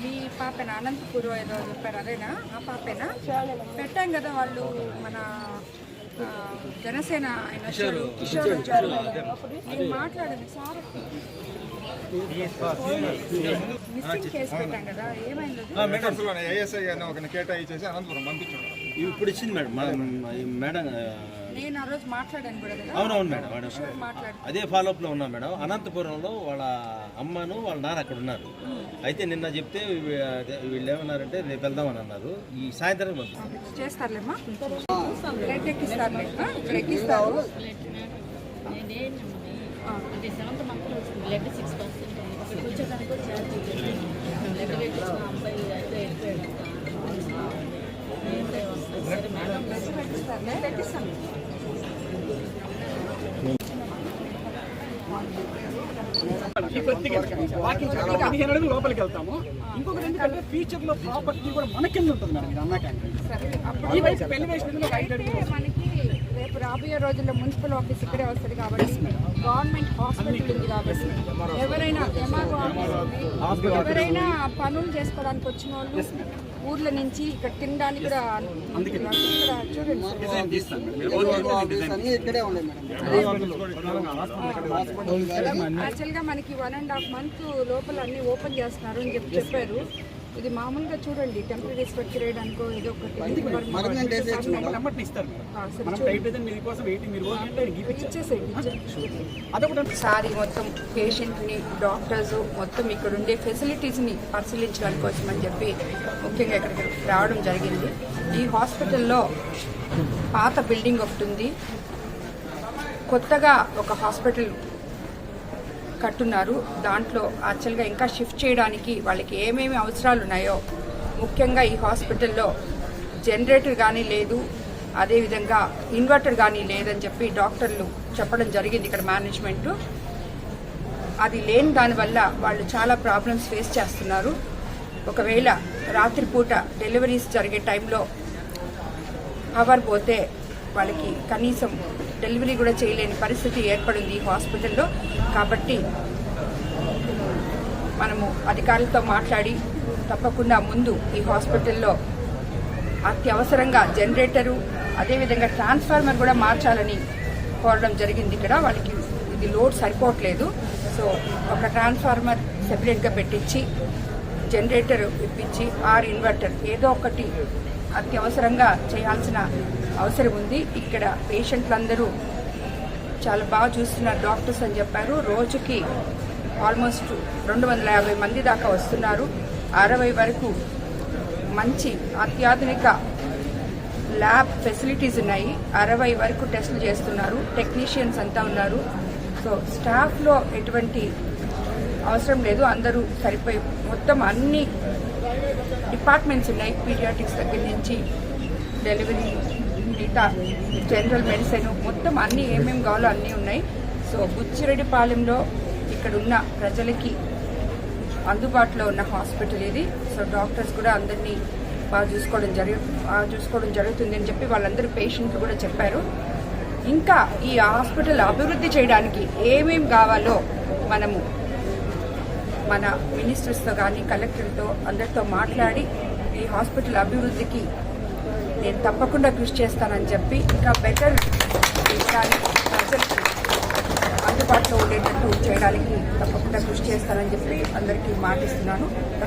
మీ పాపన? అనంతపూర్ ఏదో చెప్పారు అదేనా? ఆ పాపేనా? పెట్టాం కదా వాళ్ళు మన జనసేన ఆయన వచ్చాడు కిషోర్ వచ్చాడు నేను మాట్లాడాను సార్. మిస్సింగ్ కేసు పెట్టాం కదా ఏమైంది అది? అనంతపురం ఏఎస్ఐ అని ఒక కేటాయించేసి అనంతపురం పంపించాడు ఇప్పుడు ఇచ్చింది మేడం మేడం ఆ, నేను ఆ రోజు మాట్లాడాను కూడా కదా. అవునవును మేడం అదే ఫాలోఅప్లో ఉన్నా మేడం. అనంతపురంలో వాళ్ళ అమ్మను వాళ్ళ నాన్న అక్కడ ఉన్నారు. అయితే నిన్న చెప్తే వీళ్ళు ఏమన్నారంటే రేపు వెళ్దామని అన్నారు. ఈ సాయంత్రం చేస్తారులేమ్మా? బ్లడ్ ఎక్కిస్తారులే ఆ, ఇక్కడ ఎక్కిస్తారు. అంటే సెవెంత్ మంత్లో వచ్చింది బ్లడ్ సిక్స్ పర్సెంట్ వచ్చేదానికి కూడా ఛార్జ్ బ్లడ్ పెట్టించిన అబ్బాయి అయితే వెళ్ళిపోయాడు సరే మేడం పెట్టిస్తాను వాకింగ్ పదిహేను అడుగులు లోపలికి వెళ్తాము. ఇంకొకటి ఎందుకంటే ఫ్యూచర్లో ప్రాపర్టీ కూడా మన కింద ఉంటుంది మేడం ఇది అప్పుడు ఈ వైపు పెళ్ళి వేసిన ఐదు అడుగులు రేపు రాబోయే రోజుల్లో మున్సిపల్ ఆఫీస్ ఇక్కడే వస్తుంది కాబట్టి గవర్నమెంట్ హాస్పిటల్ ఉంది కాబట్టి ఎవరైనా ఎంఆర్ఓ ఆఫీస్ ఉంది. ఎవరైనా పనులు చేసుకోవడానికి వచ్చిన వాళ్ళు ఊర్ల నుంచి ఇక్కడ తినడానికి కూడా. యాక్చువల్గా మనకి వన్ అండ్ హాఫ్ మంత్ లోపల అన్ని ఓపెన్ చేస్తున్నారు అని చెప్పి చెప్పారు. ఇది మామూలుగా చూడండి టెంపరీ స్ట్రక్చర్ చేయడానికో ఏదో ఒకటి. సరే మొత్తం పేషెంట్ని డాక్టర్స్ మొత్తం ఇక్కడ ఉండే ఫెసిలిటీస్ని పరిశీలించడానికి కోసం అని చెప్పి ముఖ్యంగా ఇక్కడికి రావడం జరిగింది. ఈ హాస్పిటల్లో పాత బిల్డింగ్ ఒకటి ఉంది. కొత్తగా ఒక హాస్పిటల్ కట్టున్నారు. దాంట్లో యాక్చువల్గా ఇంకా షిఫ్ట్ చేయడానికి వాళ్ళకి ఏమేమి అవసరాలు ఉన్నాయో ముఖ్యంగా ఈ హాస్పిటల్లో జనరేటర్ కానీ లేదు అదేవిధంగా ఇన్వర్టర్ కానీ లేదని చెప్పి డాక్టర్లు చెప్పడం జరిగింది ఇక్కడ మేనేజ్మెంట్ అది లేని దానివల్ల వాళ్ళు చాలా ప్రాబ్లమ్స్ ఫేస్ చేస్తున్నారు. ఒకవేళ రాత్రిపూట డెలివరీస్ జరిగే టైంలో పవర్ పోతే వాళ్ళకి కనీసం డెలివరీ కూడా చేయలేని పరిస్థితి ఏర్పడింది ఈ హాస్పిటల్లో. కాబట్టి మనము అధికారులతో మాట్లాడి తప్పకుండా ముందు ఈ హాస్పిటల్లో అత్యవసరంగా జనరేటరు అదేవిధంగా ట్రాన్స్ఫార్మర్ కూడా మార్చాలని కోరడం జరిగింది ఇక్కడ. వాళ్ళకి ఇది లోడ్ సరిపోవట్లేదు. సో ఒక ట్రాన్స్ఫార్మర్ సెపరేట్గా పెట్టించి జనరేటర్ ఇప్పించి ఆర్ ఇన్వర్టర్ ఏదో ఒకటి అత్యవసరంగా చేయాల్సిన అవసరం ఉంది. ఇక్కడ పేషెంట్లందరూ చాలా బాగా చూస్తున్నారు. డాక్టర్స్ అని చెప్పారు. రోజుకి ఆల్మోస్ట్ రెండు వందల యాభై మంది దాకా వస్తున్నారు. అరవై వరకు మంచి అత్యాధునిక ల్యాబ్ ఫెసిలిటీస్ ఉన్నాయి. అరవై వరకు టెస్టులు చేస్తున్నారు. టెక్నీషియన్స్ అంతా ఉన్నారు. సో స్టాఫ్లో ఎటువంటి అవసరం లేదు. అందరూ సరిపోయి మొత్తం అన్ని డిపార్ట్మెంట్స్ ఉన్నాయి. పీడియాటిక్స్ దగ్గర నుంచి డెలివరీ మిగతా జనరల్ మెడిసిన్ మొత్తం అన్ని ఏమేమి కావాలో అన్నీ ఉన్నాయి. సో బుచ్చిరెడ్డిపాలెంలో ఇక్కడ ఉన్న ప్రజలకి అందుబాటులో ఉన్న హాస్పిటల్ ఇది. సో డాక్టర్స్ కూడా అందరినీ బాగా చూసుకోవడం జరుగు బాగా చూసుకోవడం జరుగుతుంది అని చెప్పి వాళ్ళందరూ పేషెంట్లు కూడా చెప్పారు. ఇంకా ఈ హాస్పిటల్ అభివృద్ధి చేయడానికి ఏమేం కావాలో మనము మన మినిస్టర్స్తో కానీ కలెక్టర్తో అందరితో మాట్లాడి ఈ హాస్పిటల్ అభివృద్ధికి నేను తప్పకుండా కృషి చేస్తానని చెప్పి ఇంకా బెటర్ చేయడానికి ప్రజలకి అందుబాటులో ఉండేటట్టు చేయడానికి తప్పకుండా కృషి చేస్తానని చెప్పి అందరికీ మాటిస్తున్నాను.